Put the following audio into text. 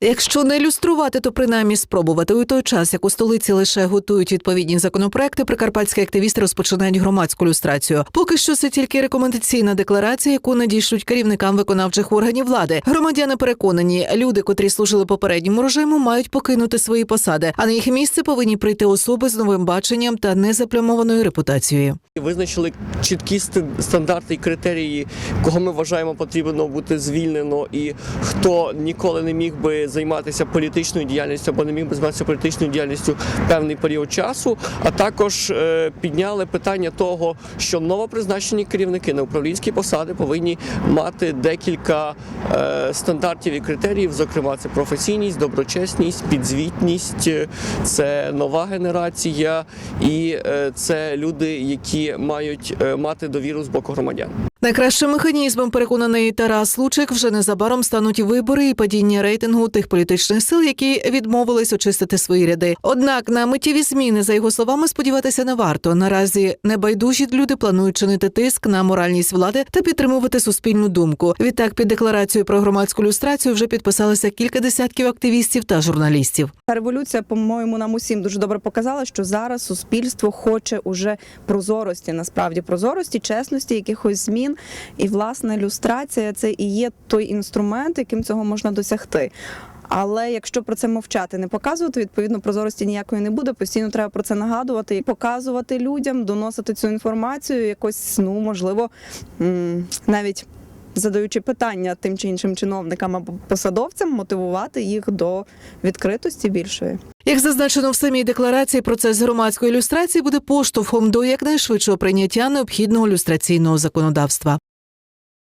Якщо не ілюструвати, то принаймні спробувати у той час, як у столиці лише готують відповідні законопроекти, прикарпатські активісти розпочинають громадську люстрацію. Поки що це тільки рекомендаційна декларація, яку надішлють керівникам виконавчих органів влади. Громадяни переконані, люди, котрі служили попередньому режиму, мають покинути свої посади, а на їх місце повинні прийти особи з новим баченням та незаплямованою репутацією. Визначили чіткі ст- стандарти і критерії, кого ми вважаємо потрібно бути звільнено, і хто ніколи не міг би займатися політичною діяльністю або не міг би займатися політичною діяльністю певний період часу. А також е, підняли питання того, що новопризначені керівники на управлінські посади повинні мати декілька е, стандартів і критеріїв. Зокрема, це професійність, доброчесність, підзвітність, е, це нова генерація і це люди, які мають мати довіру з боку громадян. Найкращим механізмом, переконаний Тарас Лучик, вже незабаром стануть вибори і падіння рейтингу тих політичних сил, які відмовились очистити свої ряди. Однак на миттєві зміни, за його словами, сподіватися не варто. Наразі небайдужі люди планують чинити тиск на моральність влади та підтримувати суспільну думку. Відтак, під декларацією про громадську люстрацію вже підписалися кілька десятків активістів та журналістів. Революція, по-моєму, нам усім дуже добре показала, що зараз суспільство хоче уже прозорості, насправді прозорості, чесності, якихось змін. І власне люстрація це і є той інструмент, яким цього можна досягти. Але якщо про це мовчати, не показувати, відповідно прозорості ніякої не буде. Постійно треба про це нагадувати і показувати людям, доносити цю інформацію, якось ну можливо навіть. Задаючи питання тим чи іншим чиновникам або посадовцям, мотивувати їх до відкритості більшої. Як зазначено в самій декларації, процес громадської люстрації буде поштовхом до якнайшвидшого прийняття необхідного люстраційного законодавства.